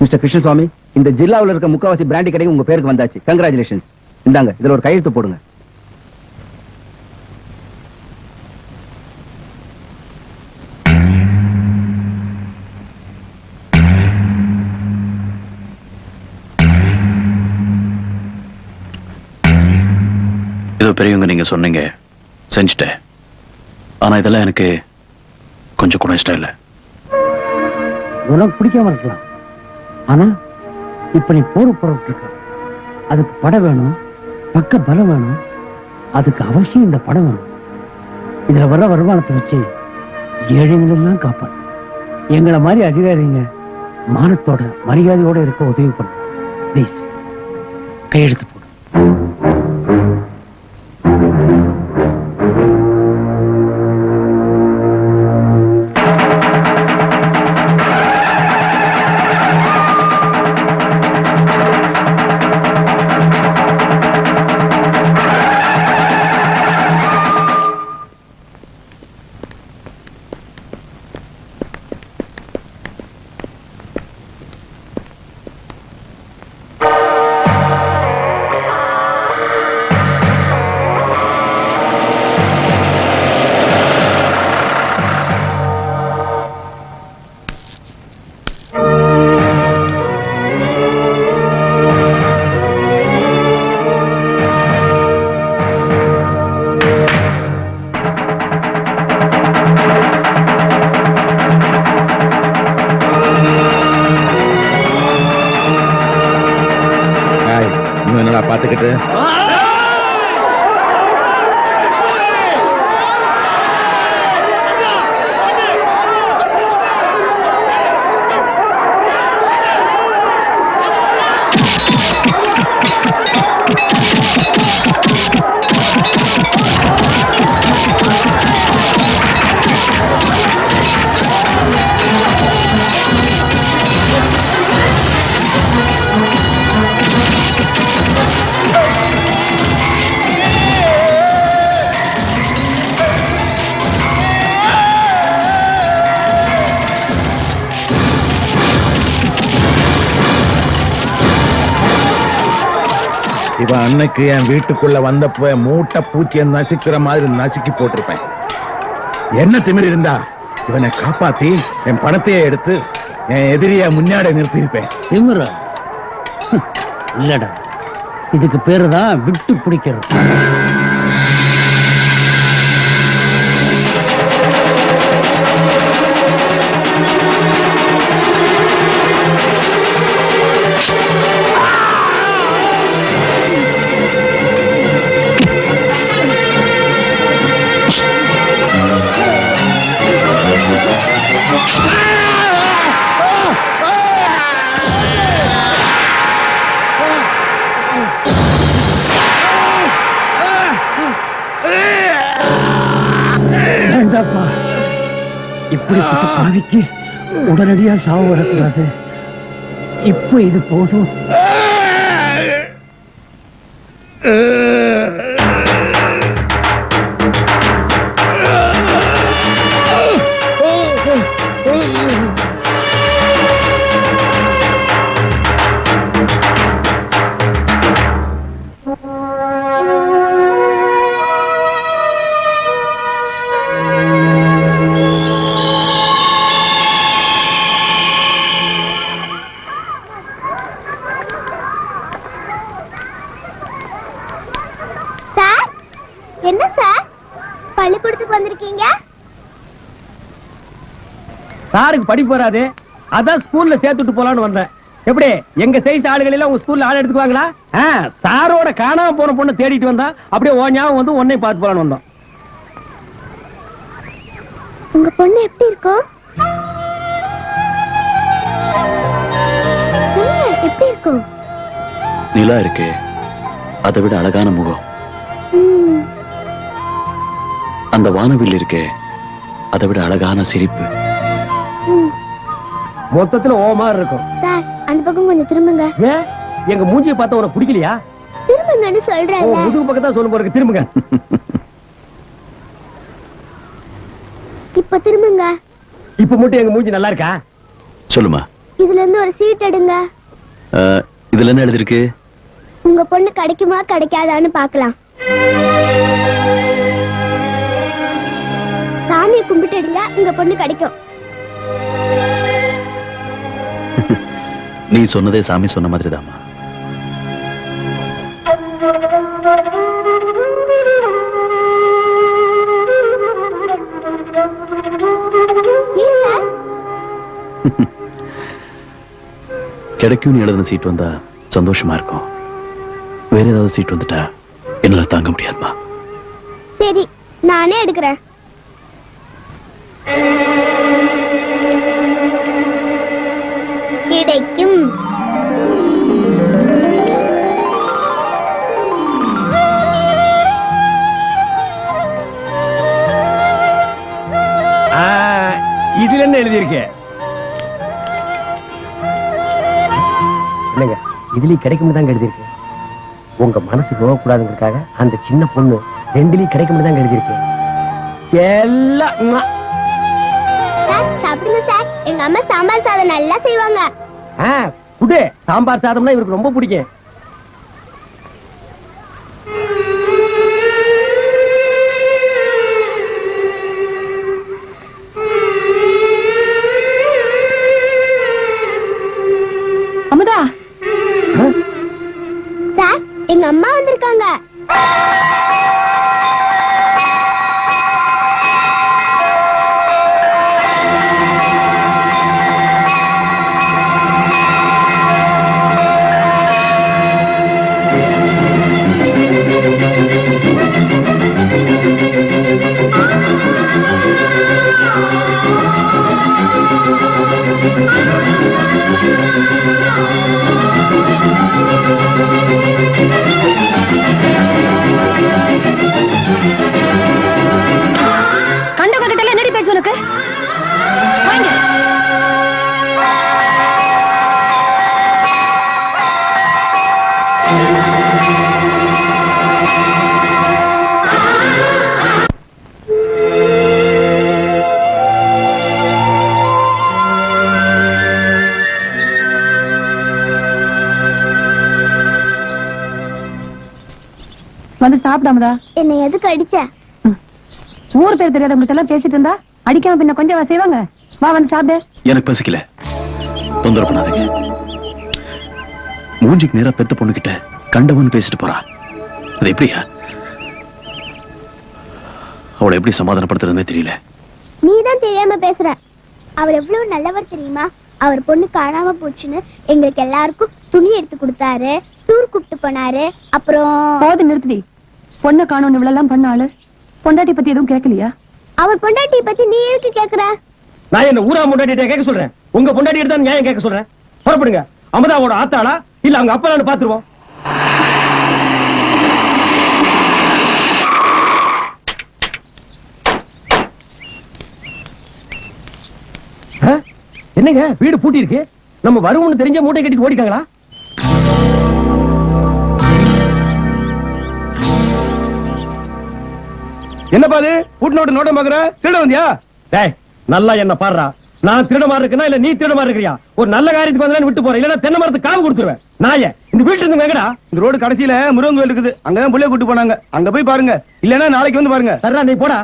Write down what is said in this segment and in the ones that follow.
Mister Krishnaswamy இந்த ஜில்லாவுல இருக்க முக்காவாசி பிராண்டி கடைக்கு உங்க பேருக்கு வந்தாச்சு. கங்க்ராச்சுலேஷன்ஸ் இந்தாங்க இதுல ஒரு கையெழுத்து போடுங்க. ஏதோ பெரியவங்க நீங்க சொன்னீங்க. செஞ்சுட்டேன். ஆனா இதெல்லாம் எனக்கு கொஞ்சம் கூட இஷ்டம் இல்லை. உனக்கு பிடிக்காம இருக்கலாம். ஆனா இப்ப நீ போர் புறப்பட்டு அதுக்கு படம் வேணும் பக்க பலம் வேணும் அதுக்கு அவசியம் இந்த படம் வேணும். இதுல வர்ற வருமானத்தை வச்சு ஏழைங்களெல்லாம் காப்பா எங்களை மாதிரி அதிகாரிங்க மானத்தோட மரியாதையோட இருக்க உதவி பண்ணு. ப்ளீஸ் கையெழுத்து போடு இன்னும் என் வீட்டுக்குள்ள வந்தப்ப மூட்டை பூச்சியை நசுக்கிற மாதிரி நசுக்கி போட்டிருப்பேன். என்ன திமிர் இருந்தா இவனை காப்பாத்தி என் பணத்தையே எடுத்து என் எதிரிய முன்னாடி நிறுத்தியிருப்பேன். திமிர? இல்லடா. இதுக்கு பேரு தான் விட்டு பிடிக்கிறது. உடனடியா சாவு வரக்கூடாது. இப்போ இது போதும். சாருக்கு படிப்பு வராது? அதான் ஸ்கூல்ல சேர்த்துட்டு போலான்னு வந்தேன். எப்படி? எங்க சைஸ் ஆளுகள் எல்லாம் உங்க ஸ்கூல்ல ஆள் எடுத்துக்குவாங்களா? ஆ, சாரோட காணாம போன பொண்ணை தேடிட்டு வந்தா அப்படியே ஓ ஞாபகம் வந்து உன்னை பார்த்து போலான்னு வந்தோம். உங்க பொண்ணு எப்படி இருக்கும் எப்படி இருக்கும் நிலா இருக்கே. அதை விட அழகான முகம். அந்த வானவில் இருக்கே. அதை விட அழகான சிரிப்பு. மொத்தத்துல ஓ மாதிரி இருக்கும். சார் அந்த பக்கம் கொஞ்சம் திரும்புங்க. ஏன் எங்க மூஞ்சியை பார்த்தா உனக்கு பிடிக்கலையா? திரும்புங்கன்னு ஓ, சொல்றேன் முதுகு பக்கம் தான் சொல்லும் போறதுக்கு திரும்புங்க. இப்ப திரும்புங்க. இப்ப மட்டும் எங்க மூஞ்சி நல்லா இருக்கா? சொல்லுமா. இதுல இருந்து ஒரு சீட் எடுங்க. இதுல என்ன எழுதிருக்கு? உங்க பொண்ணு கிடைக்குமா கிடைக்காதான்னு பார்க்கலாம். சாமியை கும்பிட்டு எடுங்க உங்க பொண்ணு கிடைக்கும். நீ சொன்னதே சாமி சொன்ன ஏன் சார் கிடைக்கும்னு எழுதின சீட் வந்தா சந்தோஷமா இருக்கும். வேற ஏதாவது சீட் வந்துட்டா என்னால தாங்க முடியாதுமா சரி நானே எடுக்கிறேன். இதுலயும் கிடைக்கும் தான் எழுதியிருக்கு உங்க மனசு நோகக்கூடாதுங்கிறதுக்காக அந்த சின்ன பொண்ணு ரெண்டுலயும் கிடைக்கும் தான் எழுதியிருக்கு எல்லாம் உம்மா. சார் சாப்பிடுங்க சார். எங்க அம்மா சாம்பார் சாதம் நல்லா செய்வாங்க. குடு. சாம்பார் சாதம்னா இவருக்கு ரொம்ப பிடிக்கும். எங்க அம்மா வந்திருக்காங்க. வந்து சாப்பிடாமதா? என்னை எதுக்கு அடிச்ச? ஊர் பேர் தெரியாதவங்க எல்லாம் பேசிட்டு இருந்தா அடிக்காம பின்ன கொஞ்சம் செய்வாங்க. வா வந்து சாப்பிடு. எனக்கு பசிக்கல. தொந்தரவு பண்ணாதீங்க. மூஞ்சிக்கு நேரா பெத்த பொண்ணுகிட்ட கண்டவன் பேசிட்டு போறா. அது எப்படியா? அவளை எப்படி சமாதானப்படுத்துறதுனே தெரியல. நீ தான் தெரியாம பேசுற. அவர் எவ்வளவு நல்லவர் தெரியுமா? அவர் பொண்ணு காணாம போச்சுன்னு எங்களுக்கு எல்லாருக்கும் துணி எடுத்து கொடுத்தாரு. டூர் கூப்பிட்டு போனாரு. அப்புறம் போது நிறுத்துடி. பொண்ணை காணோன்னு இவ்வளவு பண்ண ஆளு. பொண்டாட்டி பத்தி எதுவும் கேட்கலையா? அவர் பொண்டாட்டியை பத்தி நீ எதுக்கு கேக்குற? நான் என்ன ஊரா முன்னாடி கேட்க சொல்றேன்? உங்க பொண்டாட்டி தான் நியாயம் கேட்க சொல்றேன். புறப்படுங்க. அமுதாவோட ஆத்தாளா? இல்ல அவங்க அப்பா பாத்துருவோம். என்னங்க? வீடு பூட்டி இருக்கு. நம்ம வருவோம்னு தெரிஞ்ச மூட்டை கட்டிட்டு ஓடிட்டாங்களா? என்னப்பா அது? பூட்டினோட நோட்டம் பாக்குற திருட வந்தியா? டேய் நல்லா என்ன பாடுறா. நான் திருட மாதிரி இருக்கேனா இல்ல நீ திருட மாதிரி இருக்கிறியா? ஒரு நல்ல காரியத்துக்கு வந்தா விட்டு போறேன் இல்லன்னா தென்னை மரத்துக்கு காவு கொடுத்துருவேன். நாய இந்த வீட்டுல இருந்து எங்கடா? இந்த ரோடு கடைசியில முருகன் கோயில் இருக்குது. அங்கதான் புள்ளைய கூட்டு போனாங்க. அங்க போய் பாருங்க. இல்லன்னா நாளைக்கு வந்து பாருங்க. சரிடா நீ போடா.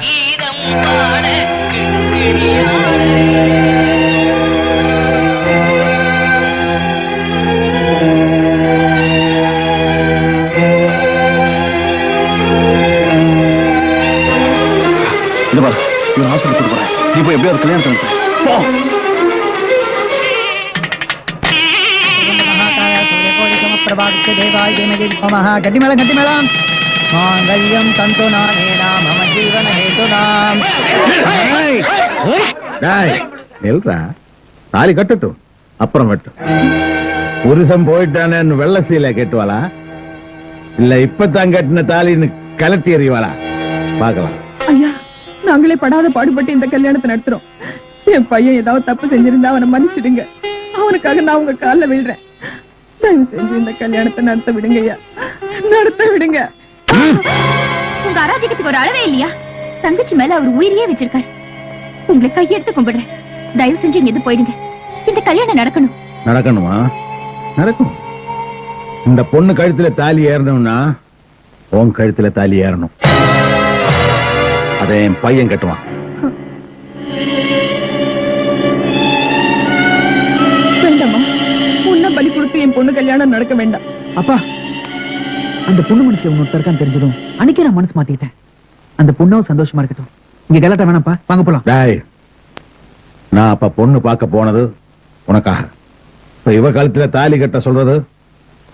கீதம் பாட இந்த பாரு இவன் ஹாஸ்பிட்டல் கூட்டு போறேன். நீ போய் எப்படியாவது கல்யாணம் பண்ணு போ. கட்டிமேளம் கட்டிமேளம் மாங்கல்யம் தந்து நானேனா மம ஜீவன ஹேதுனாம் டேய் நில்றா. தாலி கட்டட்டும் அப்புறம் வெட்டும் புருஷன் போயிட்டானேன்னு வெள்ள சீலை கட்டுவாளா? இல்ல இப்பதான் கட்டின தாலின்னு கலட்டி எறிவாளா? பார்க்கலாம். ஐயா நாங்களே படாத பாடுபட்டு இந்த கல்யாணத்தை நடத்துறோம். என் பையன் ஏதாவது தப்பு செஞ்சிருந்தா அவனை மன்னிச்சிடுங்க. அவனுக்காக நான் உங்க கால்ல விழுறேன். தயவு செஞ்சு இந்த கல்யாணத்தை நடத்த விடுங்க ஐயா. நடத்த விடுங்க. உங்க அராஜகத்துக்கு ஒரு அளவே இல்லையா? தங்கச்சி மேல அவர் உயிரையே வச்சிருக்காரு. உங்களை கையெடுத்து கும்பிடுறேன். தயவு செஞ்சு இங்க போயிடுங்க. இந்த கல்யாணம் நடக்கணும். நடக்கணுமா? நடக்கும். இந்த பொண்ணு கழுத்துல தாலி ஏறணும்னா உன் கழுத்துல தாலி ஏறணும். அதை என் பையன் கட்டுவான். வேண்டாமா உன்ன பலி கொடுத்து என் பொண்ணு கல்யாணம் நடக்க வேண்டாம். அப்பா அந்த பொண்ணு மனசு உங்க ஒருத்தர் இருக்கான்னு தெரிஞ்சதும் அன்னைக்கே நான் மனசு மாத்திக்கிட்டேன். அந்த பொண்ணும் சந்தோஷமா இருக்கட்டும். இங்க கலாட்ட வேணாம்ப்பா. வாங்க போலாம். டேய் நான் அப்ப பொண்ணு பார்க்க போனது உனக்காக. இப்ப இவ காலத்துல தாலி கட்ட சொல்றது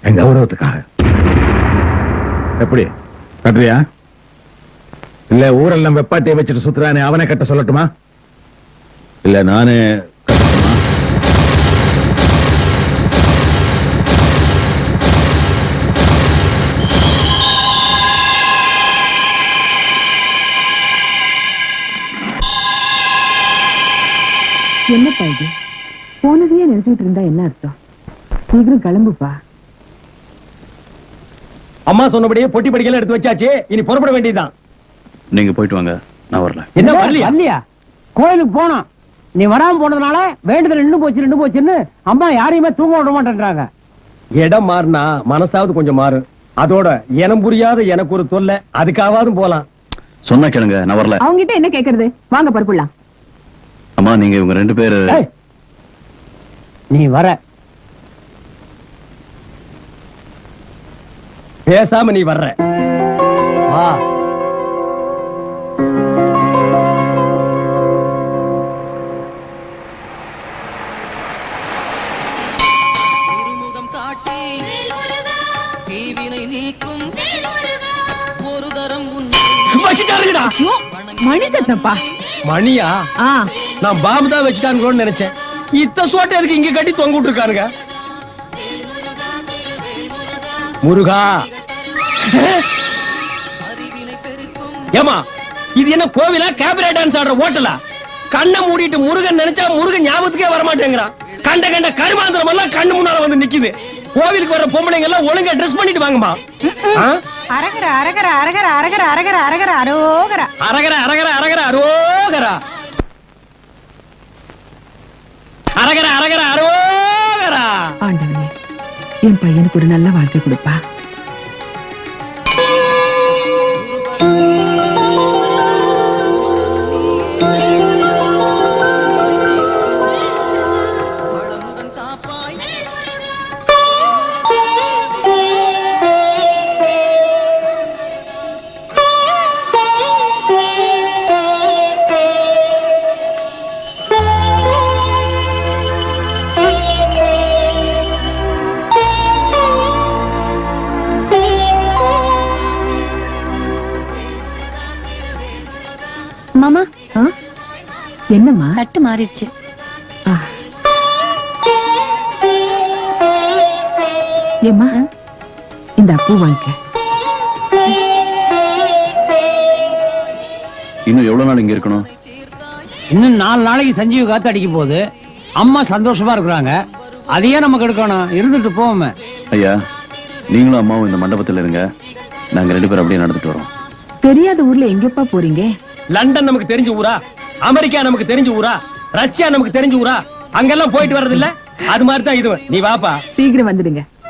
என் கௌரவத்துக்காக. எப்படி? கட்டுறியா? இல்ல ஊரெல்லாம் வெப்பாட்டியை வச்சுட்டு சுத்துறானே அவனை கட்ட சொல்லட்டுமா? இல்ல நானே என்னப்பா இது? போனதையே நினைச்சுக்கிட்டு இருந்தா என்ன அர்த்தம்? சீக்கிரம் கிளம்புப்பா. அம்மா சொன்னபடியே பொட்டி படிக்கலாம் எடுத்து வச்சாச்சு. இனி புறப்பட வேண்டியதுதான். நீங்க போயிட்டு வாங்க. நான் வரல. என்ன வரலையா? கோயிலுக்கு போனோம். நீ வராம போனதுனால வேண்டுதல் நின்னு போச்சு நின்னு போச்சுன்னு அம்மா யாரையுமே தூங்க விட மாட்டேன்றாங்க. இடம் மாறினா மனசாவது கொஞ்சம் மாறும். அதோட இனம் புரியாத எனக்கு ஒரு தொல்லை அதுக்காவது போலாம். சொன்னா கேளுங்க நான் வரல. அவங்க கிட்ட என்ன கேக்குறது? வாங்க பருப்புலாம் அம்மா நீங்க இவங்க ரெண்டு பேரு நீ வர. பேசாம நீ வர்ற. வா. மணி சத்தப்பா மணியா? நான் பாம்பு தான் வச்சுட்டானுங்களோன்னு நினைச்சேன். இத்த சோட்டை எதுக்கு இங்க கட்டி தொங்க விட்டுருக்கானுங்க? முருகா. ஏமா இது என்ன கோவிலா கேபரே டான்ஸ் ஆடுற ஓட்டலா கண்ணை மூடிட்டு முருகன் நினைச்சா முருகன் ஞாபகத்துக்கே வர மாட்டேங்கிறான் கண்ட கண்ட கருமாந்திரம் எல்லாம் கண்ணு முன்னால வந்து நிக்குது. கோவிலுக்கு வர பொம்பளைங்க எல்லாம் ஒழுங்கா ட்ரெஸ் பண்ணிட்டு வாங்கம்மா. ஆ? அரகர அரகர அரகர அரகர அரகர அரகர அரோகர அரகர அரகர அரகர அரோகரா அரகர அரகர அரோகரா ஆண்டவனே என் பையனுக்கு ஒரு நல்ல வாழ்க்கை கொடுப்பா தட்டு மாறிடுச்சு. ஏம்மா இந்த பூ வாங்கிக்க இன்னும் எவ்வளவு நாள் இங்க இருக்கணும்? இன்னும் நாலு நாளைக்கு சஞ்சீவ காத்து அடிக்க போகுது அம்மா சந்தோஷமா இருக்கிறாங்க. அதையே நமக்கு எடுக்கணும் இருந்துட்டு போவோமே. ஐயா நீங்களும் அம்மாவும் இந்த மண்டபத்துல இருங்க. நாங்க ரெண்டு பேரும் அப்படியே நடந்துட்டு வரோம். தெரியாத ஊர்ல எங்கப்பா போறீங்க? லண்டன் நமக்கு தெரிஞ்ச ஊரா? அமெரிக்கா நமக்கு தெரிஞ்ச ஊரா? ரஷ்யா நமக்கு தெரிஞ்ச ஊரா? அங்கெல்லாம் போயிட்டு வர்றது இல்ல அது மாதிரி தான் இது. நீ வாப்பா. சீக்கிரம் வந்துடுங்க.